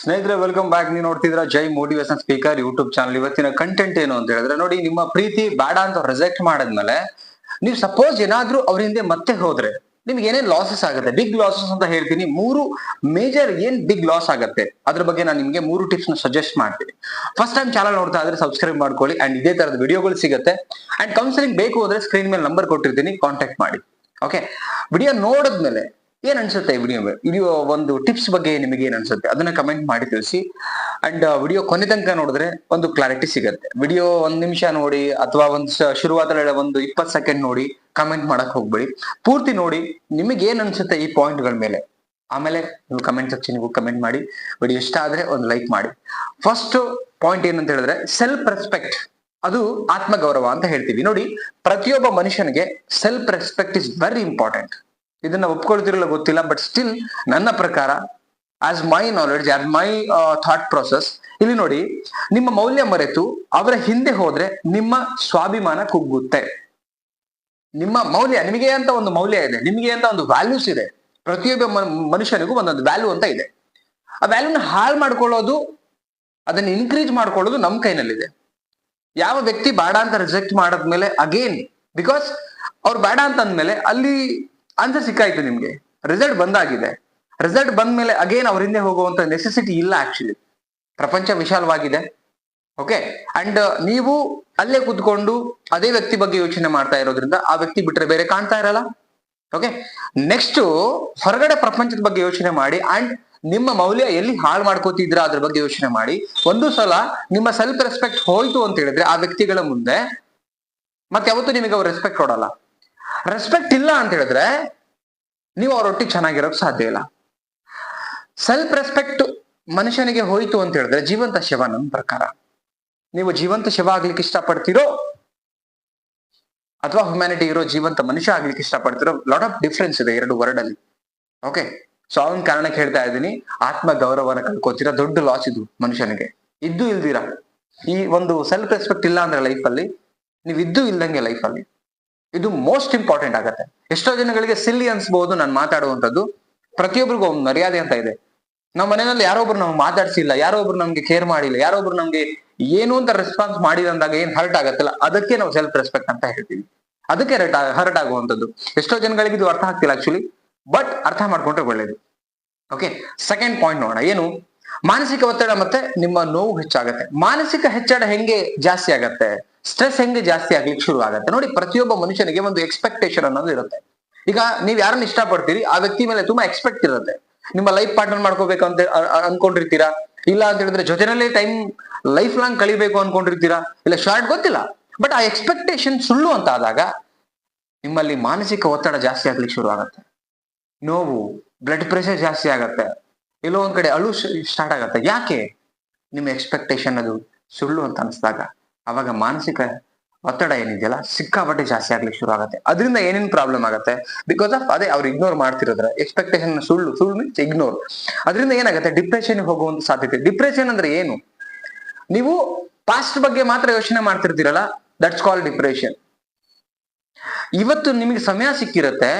ಸ್ನೇಹಿತರೆ welcome back ನೀವು ನೋಡ್ತಿದ್ರ Jai motivation speaker YouTube channel ಇವತ್ತಿನ ಕಂಟೆಂಟ್ ಏನು ಅಂತ ಹೇಳಿದ್ರೆ, ನೋಡಿ, ನಿಮ್ಮ ಪ್ರೀತಿ ಬೇಡ ಅಂತ ರಿಜೆಕ್ಟ್ ಮಾಡಿದ್ಮೇಲೆ, ನೀವು ಸಪೋಸ್ ಏನಾದ್ರೂ ಅವ್ರ ಹಿಂದೆ ಮತ್ತೆ ಹೋದ್ರೆ, ನಿಮ್ಗೆ ಏನೇನ್ ಲಾಸಸ್ ಆಗುತ್ತೆ? ಬಿಗ್ ಲಾಸಸ್ ಅಂತ ಹೇಳ್ತೀನಿ. ಮೂರು ಮೇಜರ್ ಏನ್ ಬಿಗ್ ಲಾಸ್ ಆಗುತ್ತೆ? ಅದ್ರ ಬಗ್ಗೆ ನಾನು ನಿಮ್ಗೆ ಮೂರು ಟಿಪ್ಸ್ನ ಸಜೆಸ್ಟ್ ಮಾಡ್ತೀನಿ. ಫಸ್ಟ್ ಟೈಮ್ ಚಾನಲ್ ನೋಡ್ತಾ ಇದ್ರೆ ಸಬ್ಸ್ಕ್ರೈಬ್ ಮಾಡ್ಕೊಳ್ಳಿ ಅಂಡ್ ಇದೇ ತರದ ವಿಡಿಯೋಗಳು ಸಿಗುತ್ತೆ. ಅಂಡ್ ಕೌನ್ಸಿಲಿಂಗ್ ಬೇಕು ಅಂದ್ರೆ ಸ್ಕ್ರೀನ್ ಮೇಲೆ ನಂಬರ್ ಕೊಟ್ಟಿರ್ತೀನಿ ಕಾಂಟ್ಯಾಕ್ಟ್ ಮಾಡಿ. ಓಕೆ ವಿಡಿಯೋ ನೋಡಿದ್ಮೇಲೆ ಏನ್ ಅನ್ಸುತ್ತೆ ವಿಡಿಯೋ ವಿಡಿಯೋ ಒಂದು ಟಿಪ್ಸ್ ಬಗ್ಗೆ ನಿಮಗೆ ಏನ್ ಅನ್ಸುತ್ತೆ ಅದನ್ನ ಕಮೆಂಟ್ ಮಾಡಿ ತಿಳಿಸಿ. ಅಂಡ್ ವಿಡಿಯೋ ಕೊನೆ ತನಕ ನೋಡಿದ್ರೆ ಒಂದು ಕ್ಲಾರಿಟಿ ಸಿಗುತ್ತೆ. ವಿಡಿಯೋ ಒಂದ್ ನಿಮಿಷ ನೋಡಿ ಅಥವಾ ಒಂದ್ ಶುರುವಾದ ಒಂದು ಇಪ್ಪತ್ ಸೆಕೆಂಡ್ ನೋಡಿ ಕಮೆಂಟ್ ಮಾಡಕ್ ಹೋಗ್ಬೇಡಿ. ಪೂರ್ತಿ ನೋಡಿ ನಿಮಗೆ ಏನ್ ಅನ್ಸುತ್ತೆ ಈ ಪಾಯಿಂಟ್ಗಳ ಮೇಲೆ? ಆಮೇಲೆ ನೀವು ಕಮೆಂಟ್ ಸೆಕ್ಷನ್ಗೂ ಕಮೆಂಟ್ ಮಾಡಿ. ವಿಡಿಯೋ ಇಷ್ಟ ಆದ್ರೆ ಒಂದು ಲೈಕ್ ಮಾಡಿ. ಫಸ್ಟ್ ಪಾಯಿಂಟ್ ಏನಂತ ಹೇಳಿದ್ರೆ ಸೆಲ್ಫ್ ರೆಸ್ಪೆಕ್ಟ್ ಅದು ಆತ್ಮಗೌರವ ಅಂತ ಹೇಳ್ತೀವಿ. ನೋಡಿ, ಪ್ರತಿಯೊಬ್ಬ ಮನುಷ್ಯನಿಗೆ self respect is very important ಇದನ್ನ ಒಪ್ಕೊಳ್ತಿರಲ್ಲ ಗೊತ್ತಿಲ್ಲ ಬಟ್ ಸ್ಟಿಲ್ ನನ್ನ ಪ್ರಕಾರ as my knowledge as my thought process ಇಲ್ಲಿ ನೋಡಿ, ನಿಮ್ಮ ಮೌಲ್ಯ ಮರೆತು ಅವರ ಹಿಂದೆ ಹೋದ್ರೆ ನಿಮ್ಮ ಸ್ವಾಭಿಮಾನ ಕುಗ್ಗುತ್ತೆ. ನಿಮ್ಮ ಮೌಲ್ಯ, ನಿಮಗೆ ಅಂತ ಒಂದು ಮೌಲ್ಯ ಇದೆ, ನಿಮಗೆ ಅಂತ ಒಂದು ವ್ಯಾಲ್ಯೂಸ್ ಇದೆ. ಪ್ರತಿಯೊಬ್ಬ ಮನುಷ್ಯನಿಗೂ ಒಂದೊಂದು ವ್ಯಾಲ್ಯೂ ಅಂತ ಇದೆ. ಆ ವ್ಯಾಲ್ಯೂನ ಹಾಳು ಮಾಡ್ಕೊಳ್ಳೋದು, ಅದನ್ನ ಇನ್ಕ್ರೀಸ್ ಮಾಡ್ಕೊಳ್ಳೋದು ನಮ್ಮ ಕೈನಲ್ಲಿದೆ. ಯಾವ ವ್ಯಕ್ತಿ ಬೇಡ ಅಂತ ರಿಜೆಕ್ಟ್ ಮಾಡದ್ಮೇಲೆ ಅಗೇನ್ ಬಿಕಾಸ್ ಅವ್ರು ಬೇಡ ಅಂತ ಅಂದ್ಮೇಲೆ ಅಲ್ಲಿ ಆನ್ಸರ್ ಸಿಕ್ಕಾಯ್ತು ನಿಮ್ಗೆ. ರಿಸಲ್ಟ್ ಬಂದಾಗಿದೆ. ರಿಸಲ್ಟ್ ಬಂದ ಮೇಲೆ ಅಗೇನ್ ಅವ್ರ ಹಿಂದೆ ಹೋಗುವಂತ ನೆಸೆಸಿಟಿ ಇಲ್ಲ ಆಕ್ಚುಲಿ ಪ್ರಪಂಚ ವಿಶಾಲವಾಗಿದೆ. ಓಕೆ ಅಂಡ್ ನೀವು ಅಲ್ಲೇ ಕೂತ್ಕೊಂಡು ಅದೇ ವ್ಯಕ್ತಿ ಬಗ್ಗೆ ಯೋಚನೆ ಮಾಡ್ತಾ ಇರೋದ್ರಿಂದ ಆ ವ್ಯಕ್ತಿ ಬಿಟ್ರೆ ಬೇರೆ ಕಾಣ್ತಾ ಇರಲ್ಲ. ಓಕೆ ನೆಕ್ಸ್ಟ್ ಹೊರಗಡೆ ಪ್ರಪಂಚದ ಬಗ್ಗೆ ಯೋಚನೆ ಮಾಡಿ ಅಂಡ್ ನಿಮ್ಮ ಮೌಲ್ಯ ಎಲ್ಲಿ ಹಾಳು ಮಾಡ್ಕೋತಿದ್ರ ಅದ್ರ ಬಗ್ಗೆ ಯೋಚನೆ ಮಾಡಿ. ಒಂದು ಸಲ ನಿಮ್ಮ ಸೆಲ್ಫ್ ರೆಸ್ಪೆಕ್ಟ್ ಹೋಯ್ತು ಅಂತ ಹೇಳಿದ್ರೆ ಆ ವ್ಯಕ್ತಿಗಳ ಮುಂದೆ ಮತ್ತೆ ಯಾವತ್ತೂ ನಿಮಗೆ ಅವ್ರು ರೆಸ್ಪೆಕ್ಟ್ ಕೊಡಲ್ಲ. ರೆಸ್ಪೆಕ್ಟ್ ಇಲ್ಲ ಅಂತ ಹೇಳಿದ್ರೆ ನೀವು ಅವರೊಟ್ಟಿಗೆ ಚೆನ್ನಾಗಿರೋಕ್ ಸಾಧ್ಯ ಇಲ್ಲ. ಸೆಲ್ಫ್ ರೆಸ್ಪೆಕ್ಟ್ ಮನುಷ್ಯನಿಗೆ ಹೋಯ್ತು ಅಂತ ಹೇಳಿದ್ರೆ ಜೀವಂತ ಶವ ನನ್ನ ಪ್ರಕಾರ. ನೀವು ಜೀವಂತ ಶವ ಆಗ್ಲಿಕ್ಕೆ ಇಷ್ಟಪಡ್ತೀರೋ, ಅಥವಾ ಹ್ಯುಮ್ಯಾನಿಟಿ ಇರೋ ಜೀವಂತ ಮನುಷ್ಯ ಆಗ್ಲಿಕ್ಕೆ ಇಷ್ಟಪಡ್ತಿರೋ ಲಾಟ್ ಆಫ್ ಡಿಫ್ರೆನ್ಸ್ ಇದೆ ಎರಡು ವರ್ಡ್ ಅಲ್ಲಿ. ಓಕೆ ಸೊ ಅವನ್ ಕಾರಣಕ್ಕೆ ಹೇಳ್ತಾ ಇದ್ದೀನಿ ಆತ್ಮ ಗೌರವನ ಕಳ್ಕೊತೀರಾ? ದೊಡ್ಡ ಲಾಸ್ ಇದು ಮನುಷ್ಯನಿಗೆ. ಇದ್ದು ಇಲ್ದಿರಾ? ಈ ಒಂದು ಸೆಲ್ಫ್ ರೆಸ್ಪೆಕ್ಟ್ ಇಲ್ಲ ಅಂದ್ರೆ ಲೈಫಲ್ಲಿ ನೀವು ಇದ್ದು ಇಲ್ದಂಗೆ ಲೈಫಲ್ಲಿ ಇದು ಮೋಸ್ಟ್ ಇಂಪಾರ್ಟೆಂಟ್ ಆಗತ್ತೆ. ಎಷ್ಟೋ ಜನಗಳಿಗೆ ಸಿಲ್ಲಿ ಅನ್ಸ್ಬಹುದು ನಾನು ಮಾತಾಡುವಂಥದ್ದು. ಪ್ರತಿಯೊಬ್ಬರಿಗೂ ಒಂದು ಮರ್ಯಾದೆ ಅಂತ ಇದೆ. ನಮ್ಮ ಮನೆಯಲ್ಲಿ ಯಾರೊಬ್ರು ನಾವು ಮಾತಾಡ್ಸಿಲ್ಲ ಯಾರೋ ಒಬ್ರು ನಮ್ಗೆ ಕೇರ್ ಮಾಡಿಲ್ಲ, ಯಾರೊಬ್ರು ನಮ್ಗೆ ಏನು ಅಂತ ರೆಸ್ಪಾನ್ಸ್ ಮಾಡಿಲ್ಲ ಅಂದಾಗ ಏನ್ ಹರ್ಟ್ ಆಗತ್ತಲ್ಲ, ಅದಕ್ಕೆ ನಾವು ಸೆಲ್ಫ್ ರೆಸ್ಪೆಕ್ಟ್ ಅಂತ ಹೇಳ್ತೀವಿ. ಅದಕ್ಕೆ ಹರ್ಟ್ ಆಗುವಂಥದ್ದು. ಎಷ್ಟೋ ಜನಗಳಿಗೆ ಇದು ಅರ್ಥ ಆಗ್ತಿಲ್ಲ ಆಕ್ಚುಲಿ ಬಟ್ ಅರ್ಥ ಮಾಡ್ಕೊಂಡ್ರೆ ಒಳ್ಳೇದು. ಓಕೆ ಸೆಕೆಂಡ್ ಪಾಯಿಂಟ್ ನೋಡೋಣ. ಏನು? ಮಾನಸಿಕ ಒತ್ತಡ ಮತ್ತೆ ನಿಮ್ಮ ನೋವು ಹೆಚ್ಚಾಗತ್ತೆ. ಮಾನಸಿಕ ಹೆಚ್ಚಳ ಹೆಂಗೆ ಜಾಸ್ತಿ ಆಗತ್ತೆ? ಸ್ಟ್ರೆಸ್ ಹೆಂಗೆ ಜಾಸ್ತಿ ಆಗ್ಲಿಕ್ಕೆ ಶುರು ಆಗತ್ತೆ? ನೋಡಿ, ಪ್ರತಿಯೊಬ್ಬ ಮನುಷ್ಯನಿಗೆ ಒಂದು ಎಕ್ಸ್ಪೆಕ್ಟೇಷನ್ ಅನ್ನೋದು ಇರುತ್ತೆ. ಈಗ ನೀವು ಯಾರನ್ನ ಇಷ್ಟಪಡ್ತೀರಿ, ಆ ವ್ಯಕ್ತಿ ಮೇಲೆ ತುಂಬಾ ಎಕ್ಸ್ಪೆಕ್ಟ್ ಇರುತ್ತೆ. ನಿಮ್ಮ ಲೈಫ್ ಪಾರ್ಟ್ನರ್ ಮಾಡ್ಕೋಬೇಕು ಅಂತ ಅನ್ಕೊಂಡಿರ್ತೀರಾ? ಇಲ್ಲ ಅಂತ ಹೇಳಿದ್ರೆ ಜೊತೆನಲ್ಲೇ ಟೈಮ್ ಲೈಫ್ ಲಾಂಗ್ ಕಳಿಬೇಕು ಅನ್ಕೊಂಡಿರ್ತೀರಾ? ಇಲ್ಲ ಶಾರ್ಟ್ ಗೊತ್ತಿಲ್ಲ. ಬಟ್ ಆ ಎಕ್ಸ್ಪೆಕ್ಟೇಷನ್ ಸುಳ್ಳು ಅಂತ ಆದಾಗ ನಿಮ್ಮಲ್ಲಿ ಮಾನಸಿಕ ಒತ್ತಡ ಜಾಸ್ತಿ ಆಗ್ಲಿಕ್ಕೆ ಶುರು ಆಗತ್ತೆ. ನೋವು ಬ್ಲಡ್ ಪ್ರೆಷರ್ ಜಾಸ್ತಿ ಆಗತ್ತೆ. ಎಲ್ಲೋ ಒಂದ್ ಕಡೆ ಅಳು ಸ್ಟಾರ್ಟ್ ಆಗತ್ತೆ. ಯಾಕೆ? ನಿಮ್ಮ ಎಕ್ಸ್ಪೆಕ್ಟೇಷನ್ ಅದು ಸುಳ್ಳು ಅಂತ ಅನಿಸ್ದಾಗ. ಅವಾಗ ಮಾನಸಿಕ ಒತ್ತಡ ಏನಿದೆಯಲ್ಲ, ಸಿಕ್ಕಾಪಟ್ಟೆ ಜಾಸ್ತಿ ಆಗ್ಲಿಕ್ಕೆ ಶುರು ಆಗುತ್ತೆ. ಅದರಿಂದ ಏನೇನ್ ಪ್ರಾಬ್ಲಮ್ ಆಗುತ್ತೆ? ಬಿಕಾಸ್ ಆಫ್ ಅದೇ ಅವ್ರು ಇಗ್ನೋರ್ ಮಾಡ್ತಿರೋದ್ರೆ? ಎಕ್ಸ್ಪೆಕ್ಟೇಷನ್ ಸುಳ್ಳು ಸುಳ್ಳು ಮೀನ್ಸ್ ಇಗ್ನೋರ್ ಅದರಿಂದ ಏನಾಗುತ್ತೆ? ಡಿಪ್ರೆಷನ್ ಹೋಗುವಂತ ಸಾಧ್ಯತೆ. ಡಿಪ್ರೆಷನ್ ಅಂದ್ರೆ ಏನು? ನೀವು ಪಾಸ್ಟ್ ಬಗ್ಗೆ ಮಾತ್ರ ಯೋಚನೆ ಮಾಡ್ತಿರ್ತೀರಲ್ಲ? ದಟ್ಸ್ ಕಾಲ್ ಡಿಪ್ರೆಷನ್ ಇವತ್ತು ನಿಮಗೆ ಸಮಯ ಸಿಕ್ಕಿರತ್ತೆ.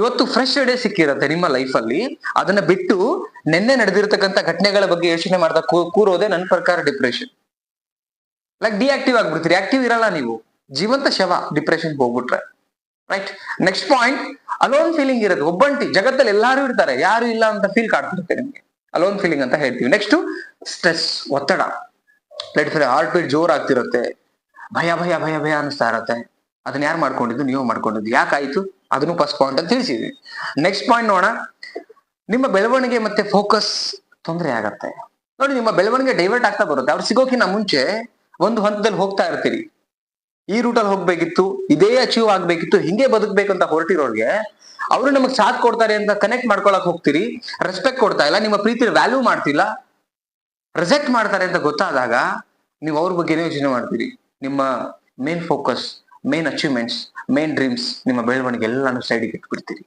ಇವತ್ತು ಫ್ರೆಶ್ ಡೇ ಸಿಕ್ಕಿರತ್ತೆ ನಿಮ್ಮ ಲೈಫ್ ಅಲ್ಲಿ. ಅದನ್ನ ಬಿಟ್ಟು ನಿನ್ನೆ ನಡೆದಿರ್ತಕ್ಕಂಥ ಘಟನೆಗಳ ಬಗ್ಗೆ ಯೋಚನೆ ಮಾಡ್ತಾ ಕೂರೋದೇ ನನ್ನ ಪ್ರಕಾರ ಡಿಪ್ರೆಷನ್ ಲೈಕ್ ಡಿಆಕ್ಟಿವ್ ಆಗ್ಬಿಡ್ತೀರಿ. ಆಕ್ಟಿವ್ ಇರಲ್ಲ ನೀವು. ಜೀವಂತ ಶವ ಡಿಪ್ರೆಷನ್ ಹೋಗ್ಬಿಟ್ರೆ. Right next point alone feeling ಇರೋದು. ಒಬ್ಬಂಟಿ, ಜಗತ್ತಲ್ಲಿ ಎಲ್ಲಾರು ಇರ್ತಾರೆ. ಯಾರು ಇಲ್ಲ ಅಂತ ಫೀಲ್ ಕಾಡ್ತಿರುತ್ತೆ ನಿಮ್ಗೆ. ಅಲೋನ್ ಫೀಲಿಂಗ್ ಅಂತ ಹೇಳ್ತೀವಿ. ನೆಕ್ಸ್ಟ್ ಸ್ಟ್ರೆಸ್ ಒತ್ತಡ. ಬ್ಲಡ್ ಹಾರ್ಟ್ ಬೀಟ್ ಜೋರ್ ಆಗ್ತಿರುತ್ತೆ. ಭಯ ಭಯ ಭಯ ಭಯ ಅನಿಸ್ತಾ ಇರತ್ತೆ. ಅದನ್ನ ಯಾರು ಮಾಡ್ಕೊಂಡಿದ್ದು? ನೀವು ಮಾಡ್ಕೊಂಡಿದ್ದು. ಯಾಕಾಯ್ತು ಅದನ್ನು ಫಸ್ಟ್ ಪಾಯಿಂಟ್ ಅಂತ ತಿಳಿಸಿದ್ವಿ. ನೆಕ್ಸ್ಟ್ ಪಾಯಿಂಟ್ ನೋಡೋಣ. ನಿಮ್ಮ ಬೆಳವಣಿಗೆ ಮತ್ತೆ ಫೋಕಸ್ ತೊಂದರೆ ಆಗತ್ತೆ. ನೋಡಿ, ನಿಮ್ಮ ಬೆಳವಣಿಗೆ ಡೈವರ್ಟ್ ಆಗ್ತಾ ಬರುತ್ತೆ. ಅವ್ರು ಸಿಗೋಕಿನ್ನ ಮುಂಚೆ ಒಂದು ಹಂತದಲ್ಲಿ ಹೋಗ್ತಾ ಇರ್ತೀರಿ. ಈ ರೂಟಲ್ಲಿ ಹೋಗ್ಬೇಕಿತ್ತು, ಇದೇ ಅಚೀವ್ ಆಗ್ಬೇಕಿತ್ತು, ಹಿಂಗೆ ಬದುಕ್ಬೇಕು ಅಂತ ಹೊರಟಿರೋರ್ಗೆ ಅವರು ನಮಗೆ ಸಾಥ್ ಕೊಡ್ತಾರೆ ಅಂತ ಕನೆಕ್ಟ್ ಮಾಡ್ಕೊಳಕ್ ಹೋಗ್ತೀರಿ. ರೆಸ್ಪೆಕ್ಟ್ ಕೊಡ್ತಾ ಇಲ್ಲ, ನಿಮ್ಮ ಪ್ರೀತಿ ವ್ಯಾಲ್ಯೂ ಮಾಡ್ತಿಲ್ಲ. ರಿಜೆಕ್ಟ್ ಮಾಡ್ತಾರೆ ಅಂತ ಗೊತ್ತಾದಾಗ ನೀವು ಅವ್ರ ಬಗ್ಗೆನೇ ಯೋಚನೆ ಮಾಡ್ತೀರಿ. ನಿಮ್ಮ main focus main achievements main dreams ನಿಮ್ಮ ಬೆಳವಣಿಗೆ ಎಲ್ಲಾನು ಸೈಡಿಗೆ ಇಟ್ಬಿಡ್ತೀರಿ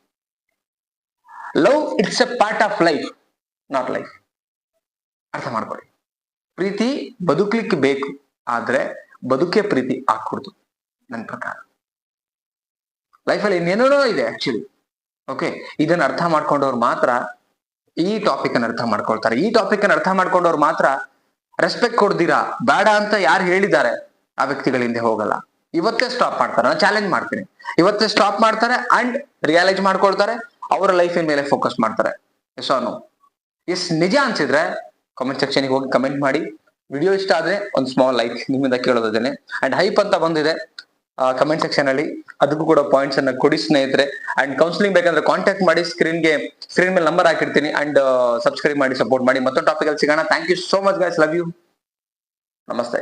love it's a part of life not life ಅರ್ಥ ಮಾಡ್ಕೊಳ್ಳಿ. ಪ್ರೀತಿ ಬದುಕ್ಲಿಕ್ಕೆ ಬೇಕು, ಆದ್ರೆ ಬದುಕೆ ಪ್ರೀತಿ ಆಗ್ಕೊಡ್ತು ನನ್ನ ಪ್ರಕಾರ. ಲೈಫಲ್ಲಿ ಇನ್ನೇನೋ ಇದೆ ಆಕ್ಚುಲಿ ಓಕೆ ಇದನ್ನ ಅರ್ಥ ಮಾಡ್ಕೊಂಡವ್ರು ಮಾತ್ರ ಈ ಟಾಪಿಕ್ ಅನ್ನ ಅರ್ಥ ಮಾಡ್ಕೊಳ್ತಾರೆ. ಈ ಟಾಪಿಕ್ ಅನ್ನ ಅರ್ಥ ಮಾಡ್ಕೊಂಡವ್ರು ಮಾತ್ರ ರೆಸ್ಪೆಕ್ಟ್ ಕೊಡ್ದಿರಾ ಬೇಡ ಅಂತ ಯಾರು ಹೇಳಿದ್ದಾರೆ, ಆ ವ್ಯಕ್ತಿಗಳಿಂದ ಹೋಗಲ್ಲ. ಇವತ್ತೇ ಸ್ಟಾಪ್ ಮಾಡ್ತಾರೆ. ನಾನು ಚಾಲೆಂಜ್ ಮಾಡ್ತೀನಿ. ಇವತ್ತೇ ಸ್ಟಾಪ್ ಮಾಡ್ತಾರೆ ಅಂಡ್ ರಿಯಲೈಸ್ ಮಾಡ್ಕೊಳ್ತಾರೆ. ಅವರ ಲೈಫಿನ ಮೇಲೆ ಫೋಕಸ್ ಮಾಡ್ತಾರೆ. ಎಸ್ ಅನು ಎಸ್ ನಿಜ ಅನ್ಸಿದ್ರೆ ಕಾಮೆಂಟ್ ಸೆಕ್ಷನ್ ಹೋಗಿ ಕಮೆಂಟ್ ಮಾಡಿ. ವಿಡಿಯೋ ಇಷ್ಟ ಆದ್ರೆ ಒಂದು ಸ್ಮಾಲ್ ಲೈಕ್ ನಿಮ್ಮಿಂದ ಕೇಳೋದಿದ್ದೇನೆ. ಅಂಡ್ ಹೈಪ್ ಅಂತ ಬಂದಿದೆ ಕಮೆಂಟ್ ಸೆಕ್ಷನ್ ಅಲ್ಲಿ. ಅದಕ್ಕೂ ಕೂಡ ಪಾಯಿಂಟ್ಸ್ ಅನ್ನ ಕೊಡಿ ಸ್ನೇಹಿತರೆ. ಅಂಡ್ ಕೌನ್ಸಿಲಿಂಗ್ ಬೇಕಂದ್ರೆ ಕಾಂಟ್ಯಾಕ್ಟ್ ಮಾಡಿ ಸ್ಕ್ರೀನ್ಗೆ ಸ್ಕ್ರೀನ್ ಮೇಲೆ ನಂಬರ್ ಹಾಕಿರ್ತೀನಿ. ಅಂಡ್ ಸಬ್ಸ್ಕ್ರೈಬ್ ಮಾಡಿ ಸಪೋರ್ಟ್ ಮಾಡಿ. ಮತ್ತೊಂದು ಟಾಪಿಕ್ ಅಲ್ಲಿ ಸಿಗೋಣ. Thank you so much guys love you ನಮಸ್ತೆ.